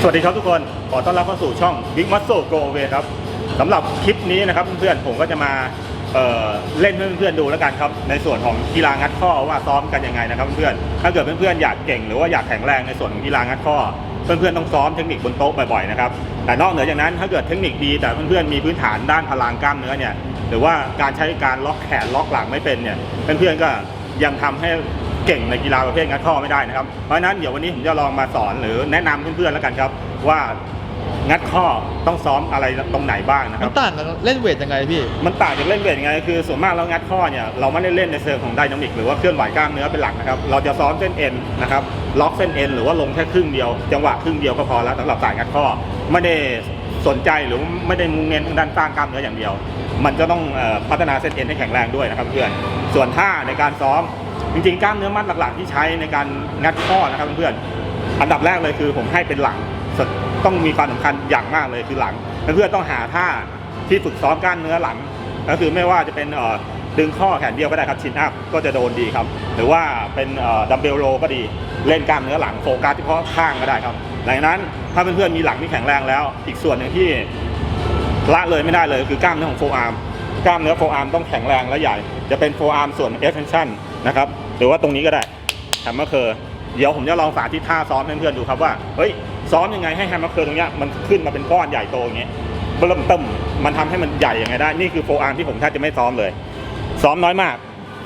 สวัสดีครับทุกคน ขอต้อนรับเข้าสู่ช่อง Big Muscle Go Away ครับสำหรับคลิปนี้นะครับเพื่อนๆผมก็จะมาเอ่อเล่นเพื่อนๆดูแล้วกันครับ ในส่วนของกีฬางัดข้อว่าซ้อมกันยังไงนะครับเพื่อนๆถ้าเกิดเพื่อนๆอยากเก่งหรือว่าอยากแข็งแรงในส่วนของกีฬางัดข้อ เพื่อนๆต้องซ้อมเทคนิคบนโต๊ะบ่อยๆนะครับแต่นอกเหนือจากนั้นถ้าเกิดเทคนิคดีแต่เพื่อนๆมีพื้นฐานด้านพลังกล้ามเนื้อเนี่ยหรือว่าการใช้การล็อกแขนล็อกหลังไม่เป็นเนี่ยเพื่อนๆก็ยังทำให้ เก่งในกีฬาประเภทงัดข้อไม่ได้นะครับ เพราะฉะนั้นเดี๋ยววันนี้ผมจะลองมาสอนหรือแนะนำเพื่อนๆแล้วกันครับ ว่างัดข้อต้องซ้อมอะไรตรงไหนบ้างนะคมัรับนต่างกันเล่นเวทยังไงพี่ มันต่างจากเล่นเวทยังไงคือส่วนมากเรางัดข้อเนี่ยเราไม่ได้เล่นในเชิงของไดนามิกหรือว่าเคลื่อนไหวกล้ามเนื้อเป็นหลักนะครับเราจะซ้อมเส้นเอ็นนะครับล็อกเส้นเอ็นหรือว่าลงแค่ครึ่งเดียว จังหวะครึ่งเดียวก็พอแล้วสำหรับสายงัดข้อไม่ได้สนใจหรือไม่ได้มุ่งเน้นทางด้านสร้างกล้ามเนื้ออย่างเดียว มันก็ต้องเอ่อพัฒนาเส้นเอ็นให้แข็งแรงด้วยนะครับเพื่อนส่วนท่าในการซ้อม จริงๆกล้ามเนื้อมัดหลักๆ ที่ใช้ในการงัดข้อนะครับเพื่อนๆอันดับแรกเลยคือผมให้เป็นหลังต้องมีความสำคัญอย่างมากเลยคือหลังเพื่อนๆต้องหาท่าที่ฝึกซ้อมกล้ามเนื้อหลัง ก็คือไม่ว่าจะเป็นดึงข้อแขนเดียวก็ได้ครับชินอัพก็จะโดนดีครับ หรือว่าเป็นดัมเบลโรก็ดีเล่นกล้ามเนื้อหลังโฟกัสเฉพาะข้างก็ได้ครับหลังนั้นถ้าเพื่อนๆมีหลังที่แข็งแรงแล้ว อีกส่วนหนึ่งที่ละเลยไม่ได้เลยคือกล้ามเนื้อของโฟอาร์มกล้ามเนื้อโฟอาร์มต้องแข็งแรงและใหญ่ จะเป็นโฟอาร์มส่วน extension นะครับ หรือว่าตรงนี้ก็ได้แฮมเมอร์เคอร์เดี๋ยวผมจะลองสาธิตท่าซ้อมให้เพื่อนๆดูครับว่าเฮ้ยซ้อมยังไงให้แฮมเมอร์เคอร์ตรงเนี้ยมันขึ้นมาเป็นก้อนใหญ่โตอย่างเงี้ยเริ่มเติมมันทำให้มันใหญ่ยังไงได้ นี่คือโฟอาร์มที่ผมแทบจะไม่ซ้อมเลย ซ้อมน้อยมาก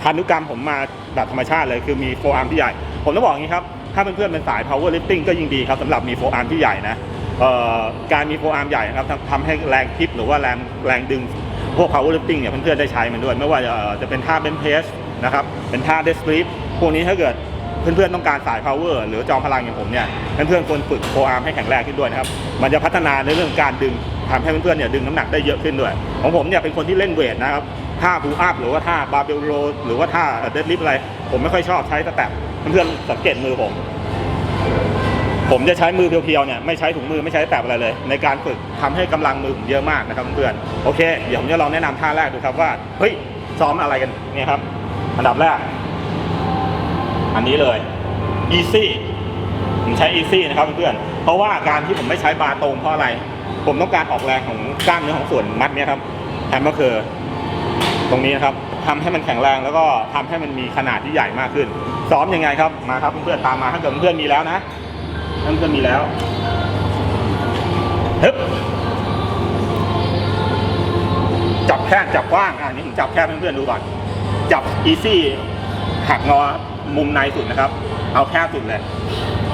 พันธุกรรมผมมาแบบธรรมชาติเลยคือมีโฟอาร์มที่ใหญ่ ผมต้องบอกอย่างนี้ครับ ถ้าเพื่อนๆเป็นสาย power lifting ก็ยิ่งดีครับสำหรับมีโฟอาร์มที่ใหญ่นะเออการมีโฟอาร์มใหญ่นะครับทำให้แรงทิปหรือว่าแรงแรงดึงพวก power lifting เนี่ยเพื่อนๆได้ใช้มันด้วย ไม่ว่าจะเอ่อจะเป็นท่าเบนเพส นะครับเป็นท่าเดสฟลิปพวกนี้ถ้าเกิดเพื่อนๆต้องการสาย power หรือจอมพลังอย่างผมเนี่ยเพื่อนๆควรฝึกโฟอาร์มให้แข็งแรงขึ้นด้วยนะครับมันจะพัฒนาในเรื่องการดึงทำให้เพื่อนๆเนี่ยดึงน้ำหนักได้เยอะขึ้นด้วย ของผมเนี่ยเป็นคนที่เล่นเวทนะครับท่าบูอัพหรือว่าท่าบาเบลโรหรือว่าท่าเดดลิฟอะไร ผมไม่ค่อยชอบใช้สแต็ปเพื่อนๆสังเกตมือผม ผมจะใช้มือเพียวๆเนี่ยไม่ใช้ถุงมือไม่ใช้แตบอะไรเลย ในการฝึกทำให้กำลังมือผมเยอะมากนะครับเพื่อนๆโอเค เดี๋ยวผมจะลองแนะนำท่าแรกดูครับว่าเฮ้ยซ้อมอะไรกันเนี่ยครับ อันดับแรก อันนี้เลย easy ผมใช้ easy นะครับเพื่อนเพราะว่าการที่ผมไม่ใช้บาร์ตรงเพราะอะไร ผมต้องการออกแรงของกล้ามเนื้อของส่วนมัดเนี่ยครับแฮมเมอร์เคอตรงนี้นะครับทำให้มันแข็งแรงแล้วก็ทำให้มันมีขนาดที่ใหญ่มากขึ้น ซ้อมยังไงครับมาครับเพื่อนๆตามมาถ้าเกิดเพื่อนมีแล้วนะถ้าเพื่อนมีแล้วฮึบจับแคบจับกว้างอ่านี่ผมจับแคบเพื่อนๆดูก่อน จับ easy หักงอมุมในสุดนะครับ เอาแคบสุดเลย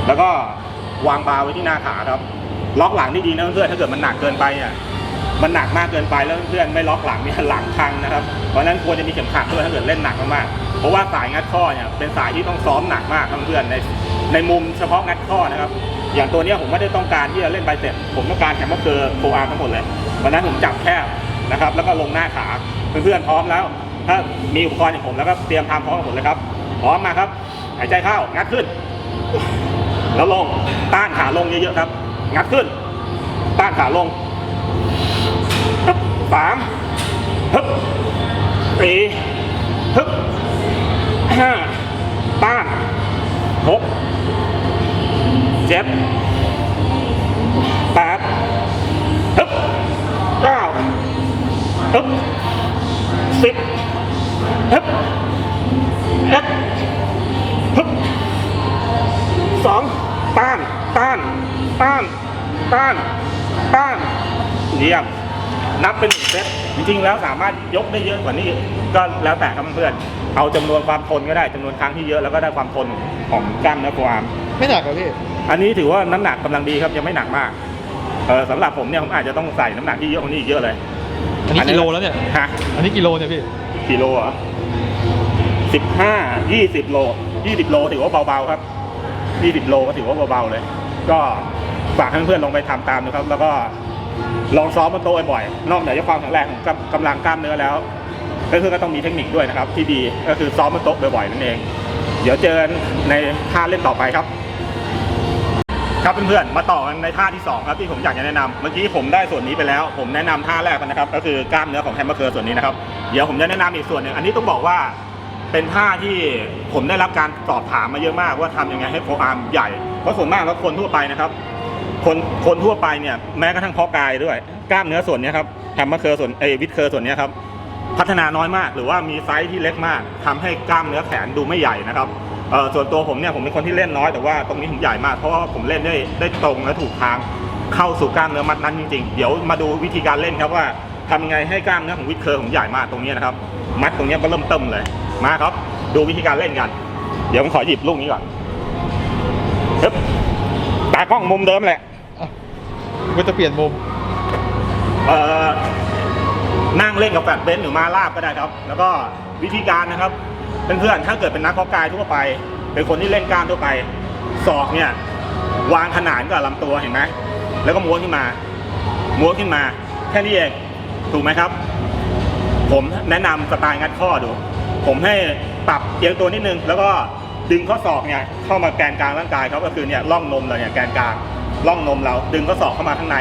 แล้วก็วางบาร์ไว้ที่หน้าขาครับ ล็อกหลังที่ดีนะเพื่อนถ้าเกิดมันหนักเกินไปอะมันหนักมากเกินไปแล้วเพื่อนไม่ล็อกหลังเนี่ยหลังพังนะครับ เพราะนั้นควรจะมีเข็มขัดด้วยถ้าเกิดเล่นหนักมากๆเพราะว่าสายงัดข้อเนี่ยเป็นสายที่ต้องซ้อมหนักมากครับเพื่อนในในมุมเฉพาะงัดข้อนะครับ อย่างตัวนี้ผมไม่ได้ต้องการที่จะเล่นไบเซ็ปผมต้องการแฮมเมอร์เกอร์โฟอาร์ทั้งหมดเลยเพราะนั้นผมจับแคบนะครับ แล้วก็ลงหน้าขาเพื่อนๆพร้อมแล้ว ถ้ามีอุปกรณ์อย่างผมแล้วก็เตรียมทำพร้อมกับผมเลยครับพร้อมมาครับหายใจเข้างัดขึ้น แล้วลงต้านขาลงเยอะๆครับ งัดขึ้น ต้านขาลงฮึบสามฮึบสี่ฮึบห้าต้านหกเจ็ดแปด จริงๆแล้วสามารถยกได้เยอะกว่านี้ก็แล้วแต่ครับเพื่อนๆเอาจำนวนความทนก็ได้จำนวนครั้งที่เยอะแล้วก็ได้ความทนของกล้ามเนื้อความไม่หนักเหรอพี่อันนี้ถือว่าน้ำหนักกำลังดีครับยังไม่หนักมากเออสำหรับผมเนี่ยผมอาจจะต้องใส่น้ำหนักที่เยอะกว่านี้อีกเยอะเลย อันนี้กิโลแล้วเนี่ยฮะอันนี้กิโลเนี่ยพี่กิโลเหรอะสิบห้ายี่สิบโลยี่สิบโลถือว่าเบาๆครับยี่สิบโลก็ถือว่าเบาๆเลย ก็ฝากให้เพื่อนๆลองไปทำตามนะครับ แล้วก็ ลองซ้อมบนโต๊ะบ่อยๆนอกเหนือจากความแข็งแรงของกำลังกล้ามเนื้อแล้วเพื่อก็ต้องมีเทคนิคด้วยนะครับ ที่ดีก็คือซ้อมบนโต๊ะบ่อยๆนั่นเอง เดี๋ยวเจอกันในท่าเล่นต่อไปครับ ครับเพื่อนๆมาต่อกันในท่าที่ 2 ครับที่ผมอยากจะแนะนำเมื่อกี้ผมได้ส่วนนี้ไปแล้ว ผมแนะนำท่าแรกไปนะครับ ก็คือกล้ามเนื้อของแฮมเมอร์เคอร์ส่วนนี้นะครับเดี๋ยวผมจะแนะนำอีกส่วนหนึ่งอันนี้ต้องบอกว่า เป็นท่าที่ผมได้รับการสอบถามมาเยอะมากว่าทำยังไงให้โฟอาร์มใหญ่ เพราะส่วนมากแล้วคนทั่วไปนะครับ คนคนทั่วไปเนี่ยแม้กระทั่งเพาะกายด้วย กล้ามเนื้อส่วนนี้ครับแฮมเมอร์เคอร์ส่วนเอวิดเคอร์ส่วนนี้ครับพัฒนาน้อยมาก หรือว่ามีไซส์ที่เล็กมากทำให้กล้ามเนื้อแขนดูไม่ใหญ่นะครับส่วนตัวผมเนี่ยผมเป็นคนที่เล่นน้อยแต่ว่าตรงนี้ผมใหญ่มากเพราะว่าผมเล่นได้ได้ตรงและถูกทางเข้าสู่กล้ามเนื้อมัดนั้นจริงๆ เดี๋ยวมาดูวิธีการเล่นครับว่าทำยังไงให้กล้ามเนื้อของวิดเคอร์ผมใหญ่มากตรงนี้นะครับ มัดตรงนี้ก็เริ่มเติมเลยมาครับ ดูวิธีการเล่นกัน เดี๋ยวผมขอหยิบลูกนี้ก่อนฮึบตากล้องมุมเดิมแหละ ก็จะเปลี่ยนมุม เอ่อนั่งเล่นกับแฟลตเบนซ์หรือมาลาบก็ได้ครับ แล้วก็วิธีการนะครับเพื่อนๆถ้าเกิดเป็นนักเพาะกายทั่วไป เป็นคนที่เล่นกล้ามทั่วไปศอกเนี่ยวางขนานกับลำตัวเห็นไหมแล้วก็ม้วนขึ้นมา ม้วนขึ้นมาแค่นี้เองถูกไหมครับ ผมแนะนำสไตล์งัดข้อดู ผมให้ปรับเอียงตัวนิดนึง แล้วก็ดึงข้อศอกเนี่ยเข้ามาแกนกลางร่างกายเขาก็คือเนี่ยร่องนมเราเนี่ยแกนกลาง ร่องนมเรา ดึงข้อศอกเข้ามาข้างใน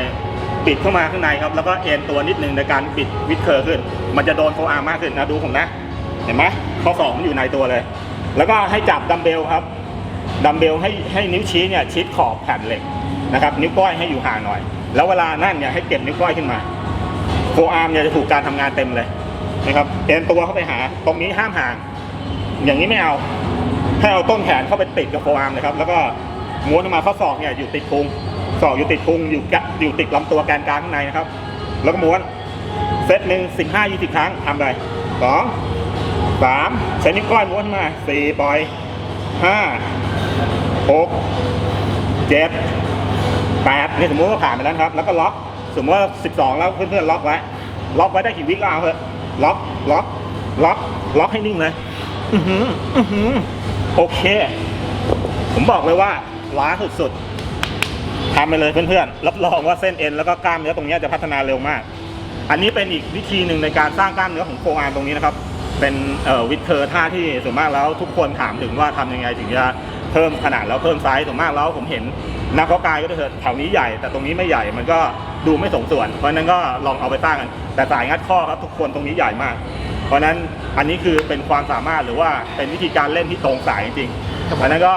ปิดเข้ามาข้างในครับ แล้วก็เอ็นตัวนิดนึงในการบิดวิดเคอร์ขึ้น มันจะโดนโฟอาร์มากขึ้นนะดูผมนะ เห็นไหมข้อศอกมันอยู่ในตัวเลย แล้วก็ให้จับดัมเบลครับดัมเบลให้ให้นิ้วชี้เนี่ยชิดขอบแผ่นเหล็กนะครับ นิ้วก้อยให้อยู่ห่างหน่อย แล้วเวลานั่นเนี่ยให้เก็บนิ้วก้อยขึ้นมาโฟอาร์มเนี่ยจะถูกการทำงานเต็มเลยนะครับเอ็นตัวเข้าไปหา ตรงนี้ห้ามห่าง อย่างนี้ไม่เอาให้เอาต้นแขนเข้าไปติดกับโฟอาร์มนะครับ แล้วก็ม้วนออกมาข้อศอกเนี่ยอยู่ติดพุง ศอกอยู่ติดพุงอยู่กะอยู่ติดลำตัวแกนกลางข้างในนะครับ แล้วก็ม้วนเซตหนึ่งสิบห้ายี่สิบครั้งทำไปสองสามใช้นิ้วก้อยม้วนมาสี่ปล่อยห้าหกเจ็ดแปดนี่สมมติว่าผ่านไปแล้วครับ แล้วก็ล็อกสมมติว่าสิบสองแล้วเพื่อนๆล็อกไว้ล็อกไว้ได้กี่วิก็เอาเถอะล็อกล็อกล็อกล็อกให้นิ่งเลยอือหืออือหือโอเค ผมบอกเลยว่าล้าสุดๆ ทำไปเลยเพื่อนๆ รับรองว่าเส้นเอ็นแล้วก็กล้ามเนื้อตรงนี้จะพัฒนาเร็วมาก อันนี้เป็นอีกวิธีหนึ่งในการสร้างกล้ามเนื้อของโคอาร์ตรงนี้นะครับ เป็นวิดเคอร์ท่าที่ส่วนมากแล้วทุกคนถามถึงว่าทำยังไงถึงจะเพิ่มขนาดแล้วเพิ่มไซส์ส่วนมากแล้วผมเห็นนักเพาะกายก็จะเถอะแถวนี้ใหญ่ แต่ตรงนี้ไม่ใหญ่มันก็ดูไม่สมส่วน เพราะฉะนั้นก็ลองเอาไปสร้างกัน แต่สายงัดข้อครับทุกคนตรงนี้ใหญ่มาก เพราะฉะนั้นอันนี้คือเป็นความสามารถหรือว่าเป็นวิธีการเล่นที่ตรงสายจริงๆเพราะฉะนั้นก็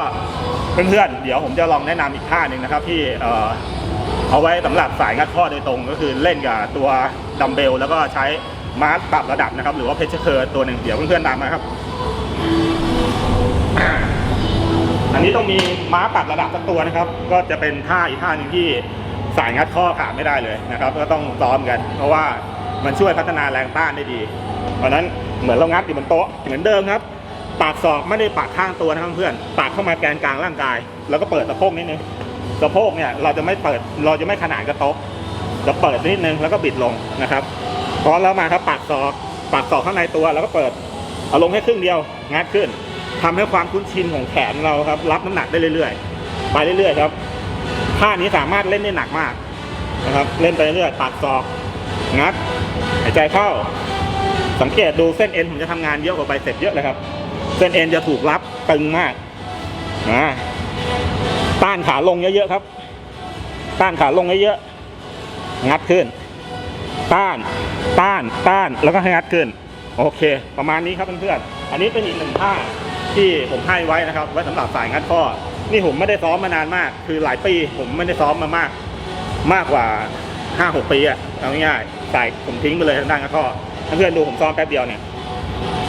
เพื่อนๆ เดี๋ยวผมจะลองแนะนำอีกท่าหนึ่งนะครับที่เออเอาไว้สำหรับสายงัดข้อโดยตรงก็คือเล่นกับตัวดัมเบลแล้วก็ใช้มาร์ปรับระดับนะครับ หรือว่าเพชเคอร์ตัวหนึ่งเดี๋ยวเพื่อนๆตามมาครับ อันนี้ต้องมีม้าปรับระดับสักตัวนะครับ ก็จะเป็นท่าอีกท่าหนึ่งที่สายงัดข้อขาดไม่ได้เลยนะครับ ก็ต้องซ้อมกัน เพราะว่ามันช่วยพัฒนาแรงต้านได้ดี เพราะฉะนั้นเหมือนเรางัดอยู่บนโต๊ะเหมือนเดิมครับ ปากศอกไม่ได้ปากข้างตัวนะครับเพื่อนปากเข้ามาแกนกลางร่างกาย แล้วก็เปิดสะโพกนิดนึงสะโพกเนี่ยเราจะไม่เปิดเราจะไม่ขนานกับโต๊ะจะเปิดนิดนึงแล้วก็บิดลงนะครับพอแล้วมาครับปากศอกปากศอกข้างในตัวแล้วก็เปิดเอาลงแค่ครึ่งเดียวงัดขึ้นทำให้ความคุ้นชินของแขนเราครับ รับน้ำหนักได้เรื่อยๆ ไปเรื่อยๆครับท่านี้สามารถเล่นได้หนักมากนะครับ เล่นไปเรื่อยๆปากศอกงัดหายใจเข้า สังเกตดูเส้นเอ็นผมจะทำงานเยอะกว่าไบเซ็ปเยอะเลยครับ เส้นเอ็นจะถูกรับตึงมากนะต้านขาลงเยอะๆครับ ต้านขาลงเยอะๆงัดขึ้น ต้านต้านต้านแล้วก็ให้งัดขึ้น โอเค ประมาณนี้ครับเพื่อนๆอันนี้เป็นอีกหนึ่งท่าที่ผมให้ไว้นะครับไว้สำหรับสายงัดข้อ นี่ผมไม่ได้ซ้อมมานานมาก คือหลายปีผมไม่ได้ซ้อมมามาก มากกว่าห้าหกปีอะเอาง่ายๆใส่ผมทิ้งไปเลยทางด้านงัดข้อเพื่อนดูผมซ้อมแป๊บเดียวเนี่ย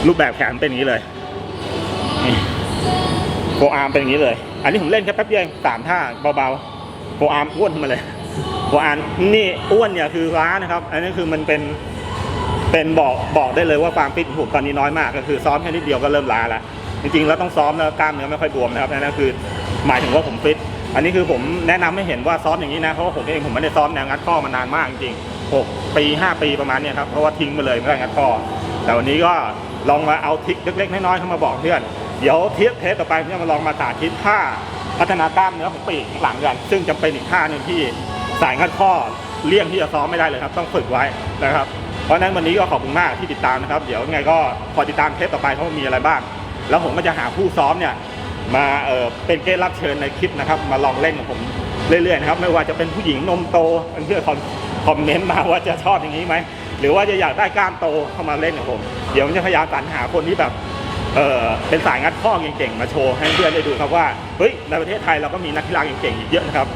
รูปแบบแขนเป็นอย่างนี้เลย โอาร์มเป็นอย่างนี้เลย อันนี้ผมเล่นแค่แป๊บเดียวเองสามท่าเบาๆโฟอาร์มอ้วนขึ้นมาเลยโฟอาร์มนี่อ้วนเนี่ยคือล้านะครับ อันนี้คือมันเป็นเป็นบอกบอกได้เลยว่าความฟิตของผมตอนนี้น้อยมากก็คือซ้อมแค่นิดเดียวก็เริ่มล้าแล้วจริงๆแล้วต้องซ้อมแล้วกล้ามเนื้อไม่ค่อยบวมนะครับนั่นคือหมายถึงว่าผมฟิตอันนี้คือผมแนะนำให้เห็นว่าซ้อมอย่างนี้นะเพราะว่าผมเองผมไม่ได้ซ้อมแนวงัดข้อมานานมากจริงๆหกปีห้าปีประมาณนี้ครับเพราะว่าทิ้งไปเลยไม่ได้งัดข้อ แต่วันนี้ก็ลองมาเอาทริคเล็กๆน้อยๆเข้ามาบอกเพื่อน เดี๋ยวเทปเทปต่อไปผมจะมาลองมาสาธิตท่าพัฒนากล้ามเนื้อของปีกหลังกัน ซึ่งจำเป็นอีกท่าหนึ่งที่สายงัดข้อเลี่ยงที่จะซ้อมไม่ได้เลยครับ ต้องฝึกไว้นะครับ เพราะฉะนั้นวันนี้ก็ขอบคุณมากที่ติดตามนะครับ เดี๋ยวยังไงก็คอยติดตามเทปต่อไปเขามีอะไรบ้าง แล้วผมก็จะหาผู้ซ้อมเนี่ยมาเออเป็นเกสรับเชิญในคลิปนะครับ มาลองเล่นกับผมเรื่อยๆนะครับไม่ว่าจะเป็นผู้หญิงนมโตเพื่อนๆคอมคอมเมนต์มาว่าจะชอบอย่างนี้ไหมหรือว่าจะอยากได้กล้ามโตเข้ามาเล่นกับผม เดี๋ยวผมจะพยายามสรรหาคนที่แบบ เออเป็นสายงัดข้อเก่งๆ มาโชว์ให้เพื่อนได้ดูครับว่า เฮ้ย ในประเทศไทยเราก็มีนักกีฬาเก่งๆอีกเยอะนะครับ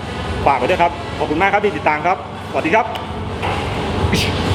ฝากไว้ด้วยครับ ขอบคุณมากครับที่ติดตามครับ สวัสดีครับ